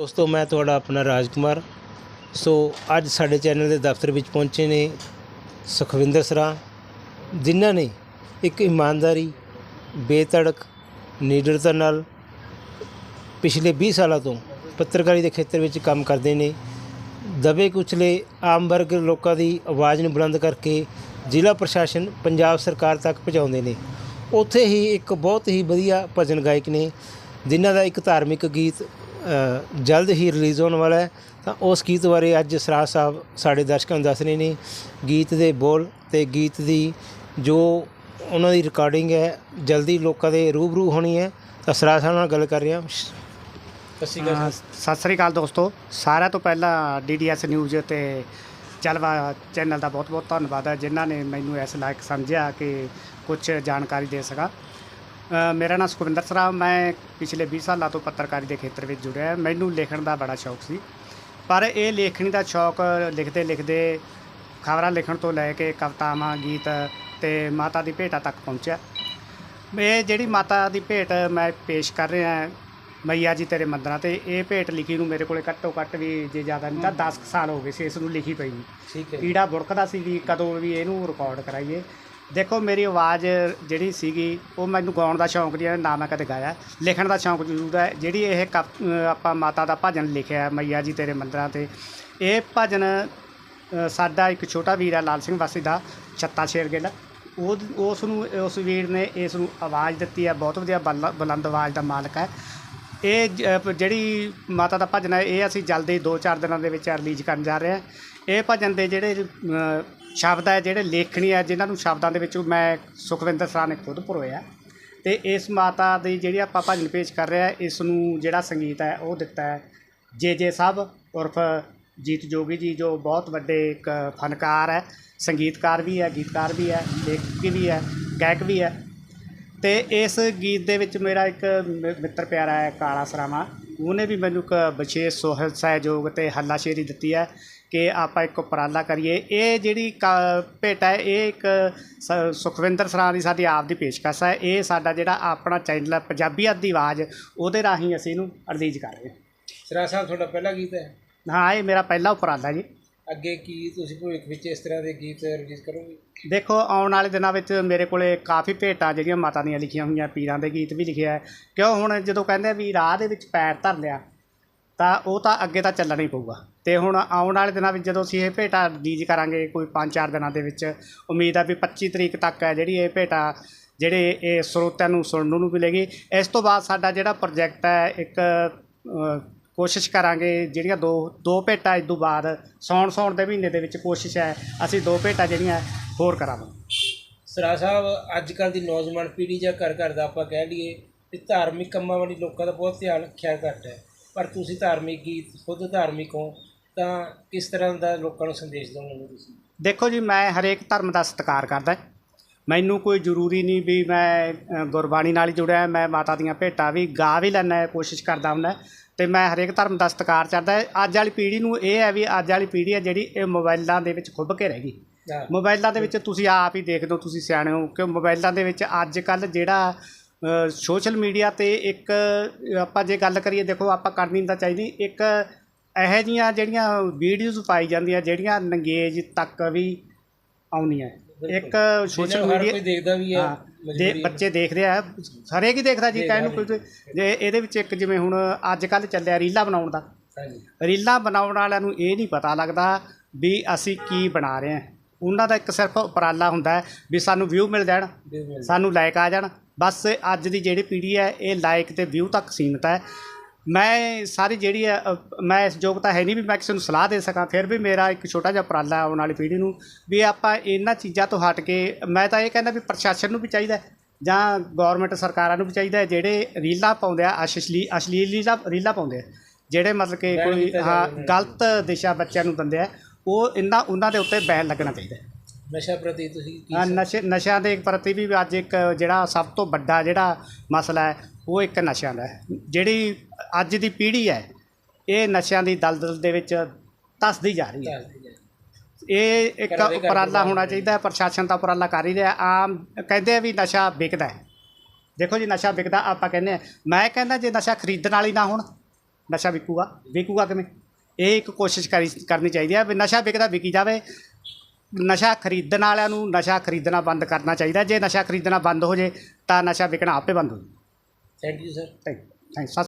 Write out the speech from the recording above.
ਦੋਸਤੋ ਮੈਂ ਤੁਹਾਡਾ ਆਪਣਾ ਰਾਜਕੁਮਾਰ। ਸੋ ਅੱਜ ਸਾਡੇ ਚੈਨਲ ਦੇ ਦਫ਼ਤਰ ਵਿੱਚ ਪਹੁੰਚੇ ਨੇ ਸੁਖਵਿੰਦਰ ਸਰਾ, ਜਿਨ੍ਹਾਂ ਨੇ ਇੱਕ ਇਮਾਨਦਾਰੀ, ਬੇਤੜਕ, ਨੀਡਰਤਾ ਨਾਲ ਪਿਛਲੇ 20 ਸਾਲਾਂ ਤੋਂ ਪੱਤਰਕਾਰੀ ਦੇ ਖੇਤਰ ਵਿੱਚ ਕੰਮ ਕਰਦੇ ਨੇ। ਦਬੇ ਕੁਚਲੇ ਆਮ ਵਰਗ ਲੋਕਾਂ ਦੀ ਆਵਾਜ਼ ਨੂੰ ਬੁਲੰਦ ਕਰਕੇ ਜ਼ਿਲ੍ਹਾ ਪ੍ਰਸ਼ਾਸਨ ਪੰਜਾਬ ਸਰਕਾਰ ਤੱਕ ਪਹੁੰਚਾਉਂਦੇ ਨੇ। ਉੱਥੇ ਹੀ ਇੱਕ ਬਹੁਤ ਹੀ ਵਧੀਆ ਭਜਨ ਗਾਇਕ ਨੇ, ਜਿਨ੍ਹਾਂ ਦਾ ਇੱਕ ਧਾਰਮਿਕ ਗੀਤ ਜਲਦ ਹੀ ਰਿਲੀਜ਼ ਹੋਣ ਵਾਲਾ ਹੈ। ਤਾਂ ਉਸ ਗੀਤ ਬਾਰੇ ਅੱਜ ਸਰਾਜ ਸਾਹਿਬ ਸਾਡੇ ਦਰਸ਼ਕਾਂ ਨੂੰ ਦੱਸ ਰਹੇ ਨੇ। ਗੀਤ ਦੇ ਬੋਲ ਤੇ ਗੀਤ ਦੀ ਜੋ ਉਹਨਾਂ ਦੀ ਰਿਕਾਰਡਿੰਗ ਹੈ, ਜਲਦੀ ਲੋਕਾਂ ਦੇ ਰੂਬਰੂ ਹੋਣੀ ਹੈ। ਤਾਂ ਸਰਾਜ ਸਾਹਿਬ ਨਾਲ ਗੱਲ ਕਰ ਰਿਹਾ ਹਾਂ। ਸਤਿ ਸ਼੍ਰੀ ਅਕਾਲ ਸਤਿ ਸ੍ਰੀ ਅਕਾਲ ਦੋਸਤੋ। ਸਾਰਿਆਂ ਤੋਂ ਪਹਿਲਾਂ ਡੀਡੀਐਸ ਨਿਊਜ਼ ਤੇ ਚਲਵਾ ਚੈਨਲ ਦਾ ਬਹੁਤ-ਬਹੁਤ ਧੰਨਵਾਦ ਹੈ, ਜਿਨ੍ਹਾਂ ਨੇ ਮੈਨੂੰ ਇਸ ਲਾਇਕ ਸਮਝਿਆ ਕਿ ਕੁਝ ਜਾਣਕਾਰੀ ਦੇ ਸਕਾਂ। ਮੇਰਾ ਨਾਮ ਸੁਖਵਿੰਦਰ ਸਰਾ ਮੈਂ ਪਿਛਲੇ 20 ਸਾਲਾਂ ਤੋਂ ਪੱਤਰਕਾਰੀ ਦੇ ਖੇਤਰ ਵਿੱਚ ਜੁੜਿਆ ਹਾਂ। ਮੈਨੂੰ ਲਿਖਣ ਦਾ ਬੜਾ ਸ਼ੌਕ ਸੀ। ਪਰ ਇਹ ਲੇਖਣੀ ਦਾ ਸ਼ੌਕ ਲਿਖਦੇ ਲਿਖਦੇ ਖਬਰਾਂ ਲਿਖਣ ਤੋਂ ਲੈ ਕੇ ਕਵਿਤਾਵਾਂ ਗੀਤ ਤੇ ਮਾਤਾ ਦੀ ਭੇਟਾ ਤੱਕ ਪਹੁੰਚਿਆ। ਇਹ ਜਿਹੜੀ ਮਾਤਾ ਦੀ ਭੇਟ ਮੈਂ ਪੇਸ਼ ਕਰ ਰਿਹਾ ਮਈਆ ਜੀ ਤੇਰੇ ਮੰਦਰਾਂ ਤੇ ਇਹ ਭੇਟ ਲਿਖੀ ਨੂੰ ਮੇਰੇ ਕੋਲੇ ਘੱਟੋ ਘੱਟ ਵੀ ਜੇ ਜ਼ਿਆਦਾ ਨਹੀਂ ਤਾਂ 10 ਸਾਲ ਹੋ ਗਏ ਸੀ ਇਸ ਨੂੰ ਲਿਖੀ ਪਈ ਠੀਕ ਹੈ। ਕੀੜਾ ਬੁੜਕਦਾ ਸੀ ਵੀ ਕਦੋਂ ਵੀ ਇਹਨੂੰ ਰਿਕਾਰਡ ਕਰਾਈਏ। ਦੇਖੋ, ਮੇਰੀ ਆਵਾਜ਼ ਜਿਹੜੀ ਸੀਗੀ, ਉਹ ਮੈਨੂੰ ਗਾਉਣ ਦਾ ਸ਼ੌਂਕ ਨਹੀਂ ਹੈ, ਨਾ ਮੈਂ ਕਦੇ ਗਾਇਆ। ਲਿਖਣ ਦਾ ਸ਼ੌਂਕ ਜ਼ਰੂਰ ਹੈ। ਜਿਹੜੀ ਇਹ ਕਪ- ਆਪਾਂ ਮਾਤਾ ਦਾ ਭਜਨ ਲਿਖਿਆ ਮਈਆ ਜੀ ਤੇਰੇ ਮੰਦਰਾਂ ਤੇ, ਇਹ ਭਜਨ ਸਾਡਾ ਇੱਕ ਛੋਟਾ ਵੀਰ ਹੈ, ਲਾਲ ਸਿੰਘ ਵਾਸੀ ਦਾ, ਛੱਤਾ ਸ਼ੇਰ ਗਿੱਲ। ਉਹ, ਉਸ ਨੂੰ, ਉਸ ਵੀਰ ਨੇ ਇਸ ਨੂੰ ਆਵਾਜ਼ ਦਿੱਤੀ ਹੈ। ਬਹੁਤ ਵਧੀਆ ਬਲ- ਬੁਲੰਦ ਆਵਾਜ਼ ਦਾ ਮਾਲਕ ਹੈ। ਇਹ ਜ- ਅ, ਜਿਹੜੀ ਮਾਤਾ ਦਾ ਭਜਨ ਹੈ ਇਹ ਅਸੀਂ ਜਲਦੀ 2-4 ਦਿਨਾਂ ਦੇ ਵਿੱਚ ਰਿਲੀਜ਼ ਕਰਨ ਜਾ ਰਹੇ ਹਾਂ। ਇਹ ਭਜਨ ਦੇ ਜਿਹੜੇ ਸ਼ਬਦ ਹੈ ਜਿਹੜੇ ਲੇਖਣੀ ਹੈ ਜਿਨ੍ਹਾਂ ਨੂੰ ਸ਼ਬਦਾਂ ਦੇ ਵਿੱਚ ਮੈਂ ਸੁਖਵਿੰਦਰ ਸਰਾ ਨੇ ਖੁਦ ਪਰੋਇਆ। ਅਤੇ ਇਸ ਮਾਤਾ ਦੀ ਜਿਹੜੀ ਆਪਾਂ ਭਜਨ ਪੇਸ਼ ਕਰ ਰਹੇ ਹਾਂ ਇਸ ਨੂੰ ਜਿਹੜਾ ਸੰਗੀਤ ਹੈ ਉਹ ਦਿੱਤਾ ਹੈ ਜੇ ਜੇ ਸਾਹਿਬ ਉਰਫ ਜੀਤ ਜੋਗੀ ਜੀ ਜੋ ਬਹੁਤ ਵੱਡੇ ਇੱਕ ਫਨਕਾਰ ਹੈ। ਸੰਗੀਤਕਾਰ ਵੀ ਹੈ ਗੀਤਕਾਰ ਵੀ ਹੈ ਲੇਖਕ ਵੀ ਹੈ ਗਾਇਕ ਵੀ ਹੈ। ਤੇ ਇਸ ਗੀਤ ਦੇ ਵਿੱਚ ਮੇਰਾ ਇੱਕ ਮਿੱਤਰ ਪਿਆਰਾ ਹੈ ਕਾਲਾ ਸਰਾਮਾ। ਉਹਨੇ ਵੀ ਮੈਨੂੰ ਇੱਕ ਵਿਸ਼ੇਸ਼ ਸੋਹਲ ਸਹਿਯੋਗ ਤੇ ਹੱਲਾਸ਼ੇਰੀ ਦਿੱਤੀ ਹੈ ਕਿ ਆਪਾਂ ਇੱਕ ਉਪਰਾਲਾ ਕਰੀਏ। ਇਹ ਜਿਹੜੀ ਭੇਟ ਹੈ ਇਹ ਇੱਕ ਸੁਖਵਿੰਦਰ ਸਰਾਂ ਦੀ ਸਾਡੀ ਆਪ ਦੀ ਪੇਸ਼ਕਸ਼ ਹੈ। ਇਹ ਸਾਡਾ ਜਿਹੜਾ ਆਪਣਾ ਚੈਨਲ ਹੈ ਪੰਜਾਬੀਅਤ ਦੀ ਆਵਾਜ਼ ਉਹਦੇ ਰਾਹੀਂ ਅਸੀਂ ਇਹਨੂੰ ਰਿਲੀਜ਼ ਕਰ ਰਹੇ ਸਰਾ ਸਾਹਿਬ ਤੁਹਾਡਾ ਪਹਿਲਾ ਗੀਤ ਹੈ ਹਾਂ? ਹਾਂ ਇਹ ਮੇਰਾ ਪਹਿਲਾ ਉਪਰਾਲਾ ਜੀ। ਅੱਗੇ ਕੀ ਤੁਸੀਂ ਭਵਿੱਖ ਵਿੱਚ ਇਸ ਤਰ੍ਹਾਂ ਦੇ ਗੀਤ ਰਿਲੀਜ਼ ਕਰੋਗੇ? ਦੇਖੋ, ਆਉਣ ਵਾਲੇ ਦਿਨਾਂ ਵਿੱਚ ਮੇਰੇ ਕੋਲੇ ਕਾਫੀ ਭੇਟਾਂ ਜਿਹੜੀਆਂ ਮਾਤਾ ਦੀਆਂ ਲਿਖੀਆਂ ਹੋਈਆਂ, ਪੀਰਾਂ ਦੇ ਗੀਤ ਵੀ ਲਿਖਿਆ ਕਿਉਂ? ਹੁਣ ਜਦੋਂ ਕਹਿੰਦੇ ਵੀ ਰਾਹ ਦੇ ਵਿੱਚ ਪੈਰ ਧਰ ਲਿਆ, ਤਾਂ ਉਹ ਤਾਂ ਅੱਗੇ ਤਾਂ ਚੱਲਣਾ ਹੀ ਪਊਗਾ। ਤੇ ਹੁਣ ਆਉਣ ਵਾਲੇ ਦਿਨਾਂ ਵਿੱਚ ਜਦੋਂ ਅਸੀਂ ਇਹ ਭੇਟਾ ਰਿਲੀਜ਼ ਕਰਾਂਗੇ, ਕੋਈ 5-4 ਦਿਨਾਂ ਦੇ ਵਿੱਚ, ਉਮੀਦ ਆ ਵੀ 25 ਤਰੀਕ ਤੱਕ ਹੈ ਜਿਹੜੀ ਇਹ ਭੇਟਾ, ਜਿਹੜੇ ਇਹ ਸਰੋਤਿਆਂ ਨੂੰ ਸੁਣਨ ਨੂੰ ਮਿਲੇਗੀ। ਇਸ ਤੋਂ ਬਾਅਦ ਸਾਡਾ ਜਿਹੜਾ ਪ੍ਰੋਜੈਕਟ ਹੈ, ਇੱਕ ਕੋਸ਼ਿਸ਼ ਕਰਾਂਗੇ ਜਿਹੜੀਆਂ ਦੋ ਦੋ ਭੇਟਾਂ ਇਸ ਤੋਂ ਬਾਅਦ ਸੌਣ ਸੌਣ ਦੇ ਮਹੀਨੇ ਦੇ ਵਿੱਚ ਕੋਸ਼ਿਸ਼ ਹੈ ਅਸੀਂ ਦੋ ਭੇਟਾਂ ਜਿਹੜੀਆਂ ਹੋਰ ਕਰਾਂਗੇ ਸਰਾ ਸਾਹਿਬ ਅੱਜ ਕੱਲ ਦੀ ਨੌਜਵਾਨ ਪੀੜ੍ਹੀ ਜਾਂ ਘਰ ਘਰ ਦਾ ਆਪਾਂ ਕਹਿ ਲਈਏ ਕਿ ਧਾਰਮਿਕ ਕੰਮਾਂ ਵਾਲੀ ਲੋਕਾਂ ਦਾ ਬਹੁਤ ਧਿਆਨ ਖਿਆਲ ਘੱਟ ਹੈ। ਪਰ ਤੁਸੀਂ ਧਾਰਮਿਕ ਗੀਤ ਖੁਦ ਧਾਰਮਿਕ ਹੋ ਤਾਂ ਕਿਸ ਤਰ੍ਹਾਂ ਦਾ ਲੋਕਾਂ ਨੂੰ ਸੰਦੇਸ਼ ਦਿਓਗੇ ਤੁਸੀਂ? ਦੇਖੋ ਜੀ ਮੈਂ ਹਰੇਕ ਧਰਮ ਦਾ ਸਤਿਕਾਰ ਕਰਦਾ। ਮੈਨੂੰ ਕੋਈ ਜ਼ਰੂਰੀ ਨਹੀਂ ਵੀ ਮੈਂ ਗੁਰਬਾਣੀ ਨਾਲ ਹੀ ਜੁੜਿਆ ਮੈਂ ਮਾਤਾ ਦੀਆਂ ਭੇਟਾਂ ਵੀ ਗਾ ਵੀ ਲੈਣਾ ਕੋਸ਼ਿਸ਼ ਕਰਦਾ ਹੁੰਦਾ। ਤੇ ਮੈਂ ਹਰੇਕ ਧਰਮ ਦਾ ਸਤਿਕਾਰ ਕਰਦਾ ਅੱਜ ਵਾਲੀ ਪੀੜ੍ਹੀ ਨੂੰ ਇਹ ਹੈ ਵੀ ਅੱਜ ਵਾਲੀ ਪੀੜ੍ਹੀ ਹੈ ਜਿਹੜੀ ਇਹ ਮੋਬਾਈਲਾਂ ਦੇ ਵਿੱਚ ਖੁੱਭ ਕੇ ਰਹਿ ਗਈ। ਮੋਬਾਈਲਾਂ ਦੇ ਵਿੱਚ ਤੁਸੀਂ ਆਪ ਹੀ ਦੇਖਦੇ ਹੋ ਤੁਸੀਂ ਸਿਆਣੇ ਹੋ ਕਿ ਮੋਬਾਈਲਾਂ ਦੇ ਵਿੱਚ ਅੱਜ ਕੱਲ ਜਿਹੜਾ ਸੋਸ਼ਲ ਮੀਡੀਆ ਤੇ ਇੱਕ ਆਪਾਂ ਜੇ ਗੱਲ ਕਰੀਏ ਦੇਖੋ ਆਪਾਂ ਕਰਨੀ ਤਾਂ ਚਾਹੀਦੀ ਇੱਕ ਇਹੋ ਜੀਆਂ ਜਿਹੜੀਆਂ ਵੀਡੀਓਜ਼ ਪਾਈ ਜਾਂਦੀਆਂ ਜਿਹੜੀਆਂ ਨੰਗੇਜ ਤੱਕ ਵੀ ਆਉਂਦੀਆਂ। ਇੱਕ ਸੋਸ਼ਲ ਹਰ ਕੋਈ ਮੀਡੀਆ ਦੇਖਦਾ ਵੀ ਹੈ ਹਾਂ ਦੇ। ਬੱਚੇ ਦੇਖਦੇ ਆ ਹਰੇਕ ਹੀ ਦੇਖਦਾ ਜੀ ਕਹਿਣ ਨੂੰ ਕੁਝ ਜੇ ਇਹਦੇ ਵਿੱਚ ਇੱਕ ਜਿਵੇਂ ਹੁਣ ਅੱਜ ਕੱਲ ਚੱਲਿਆ ਰੀਲਾਂ ਬਣਾਉਣ ਦਾ। ਰੀਲਾਂ ਬਣਾਉਣ ਵਾਲਿਆਂ ਨੂੰ ਇਹ ਨਹੀਂ ਪਤਾ ਲੱਗਦਾ ਵੀ ਅਸੀਂ ਕੀ ਬਣਾ ਰਹੇ ਹਾਂ। ਉਹਨਾਂ ਦਾ ਇੱਕ ਸਿਰਫ ਉਪਰਾਲਾ ਹੁੰਦਾ ਵੀ ਸਾਨੂੰ ਵਿਊ ਮਿਲ ਜਾਣ ਸਾਨੂੰ ਲਾਇਕ ਆ ਜਾਣ। ਬਸ ਅੱਜ ਦੀ ਜਿਹੜੀ ਪੀੜ੍ਹੀ ਹੈ ਇਹ ਲਾਇਕ ਤੇ ਵਿਊ ਤੱਕ ਸੀਮਿਤ ਹੈ। ਮੈਂ ਸਾਰੀ ਜਿਹੜੀ ਹੈ ਮੈਂ ਇਸ ਯੋਗਤਾ ਹੈ ਨਹੀਂ ਵੀ ਮੈਂ ਕਿਸੇ ਨੂੰ ਸਲਾਹ ਦੇ ਸਕਾਂ ਫਿਰ ਵੀ ਮੇਰਾ ਇੱਕ ਛੋਟਾ ਜਿਹਾ ਉਪਰਾਲਾ ਆਉਣ ਵਾਲੀ ਪੀੜ੍ਹੀ ਨੂੰ ਵੀ ਆਪਾਂ ਇਹਨਾਂ ਚੀਜ਼ਾਂ ਤੋਂ ਹਟ ਕੇ ਮੈਂ ਤਾਂ ਇਹ ਕਹਿੰਦਾ ਵੀ ਪ੍ਰਸ਼ਾਸਨ ਨੂੰ ਵੀ ਚਾਹੀਦਾ ਜਾਂ ਗਵਰਨਮੈਂਟ ਸਰਕਾਰਾਂ ਨੂੰ ਵੀ ਚਾਹੀਦਾ ਹੈ ਜਿਹੜੇ ਰੀਲਾਂ ਪਾਉਂਦੇ ਆ ਅਸ਼ਲੀ ਅਸ਼ਲੀਲ ਰੀਲਾਂ ਰੀਲਾਂ ਪਾਉਂਦੇ ਆ ਜਿਹੜੇ ਮਤਲਬ ਕਿ ਕੋਈ ਹਾਂ। ਗਲਤ ਦਿਸ਼ਾ ਬੱਚਿਆਂ ਨੂੰ ਦਿੰਦੇ ਆ ਉਹ ਇਹਨਾਂ ਉਹਨਾਂ ਦੇ ਉੱਤੇ ਬੈਨ ਲੱਗਣਾ ਚਾਹੀਦਾ ਨਸ਼ਾ ਪ੍ਰਤੀ ਤੁਸੀਂ ਕੀ ਹਾਂ ਨਸ਼ੇ ਨਸ਼ਿਆਂ ਦੇ ਪ੍ਰਤੀ ਵੀ ਅੱਜ ਇੱਕ ਜਿਹੜਾ ਸਭ ਤੋਂ ਵੱਡਾ ਜਿਹੜਾ ਮਸਲਾ ਹੈ ਉਹ ਇੱਕ ਨਸ਼ਿਆਂ ਦਾ ਹੈ। ਜਿਹੜੀ ਅੱਜ ਦੀ ਪੀੜ੍ਹੀ ਹੈ ਇਹ ਨਸ਼ਿਆਂ ਦੀ ਦਲਦਲ ਦੇ ਵਿੱਚ ਧੱਸਦੀ ਜਾ ਰਹੀ ਹੈ। ਦੱਸਦੇ। ਇਹ ਇੱਕ ਘਰਾਂ ਦੇ ਘਰ ਉਪਰਾਲਾ ਹੋਣਾ ਚਾਹੀਦਾ ਹੈ ਪ੍ਰਸ਼ਾਸਨ ਦਾ ਉਪਰਾਲਾ ਕਰ ਹੀ ਰਿਹਾ ਆਮ ਕਹਿੰਦੇ ਆ ਵੀ ਨਸ਼ਾ ਵਿਕਦਾ ਹੈ। ਦੇਖੋ ਜੀ ਨਸ਼ਾ ਵਿਕਦਾ ਆਪਾਂ ਕਹਿੰਦੇ ਆ ਮੈਂ ਕਹਿੰਦਾ ਜੇ ਨਸ਼ਾ ਖਰੀਦਣ ਵਾਲੀ ਨਾ ਹੋਣ ਨਸ਼ਾ ਵਿਕੂਗਾ। ਵਿਕੂਗਾ ਕਿਵੇਂ? ਇਹ ਇੱਕ ਕੋਸ਼ਿਸ਼ ਕਰੀ ਕਰਨੀ ਚਾਹੀਦੀ ਹੈ ਵੀ ਨਸ਼ਾ ਵਿਕਦਾ ਵਿਕੀ ਜਾਵੇ। ਨਸ਼ਾ ਖਰੀਦਣ ਵਾਲਿਆਂ ਨੂੰ ਨਸ਼ਾ ਖਰੀਦਣਾ ਬੰਦ ਕਰਨਾ ਚਾਹੀਦਾ। ਜੇ ਨਸ਼ਾ ਖਰੀਦਣਾ ਬੰਦ ਹੋ ਜੇ ਤਾਂ ਨਸ਼ਾ ਵਿਕਣਾ ਆਪੇ ਬੰਦ ਹੋ ਜਾਊ thank you sir thank thanks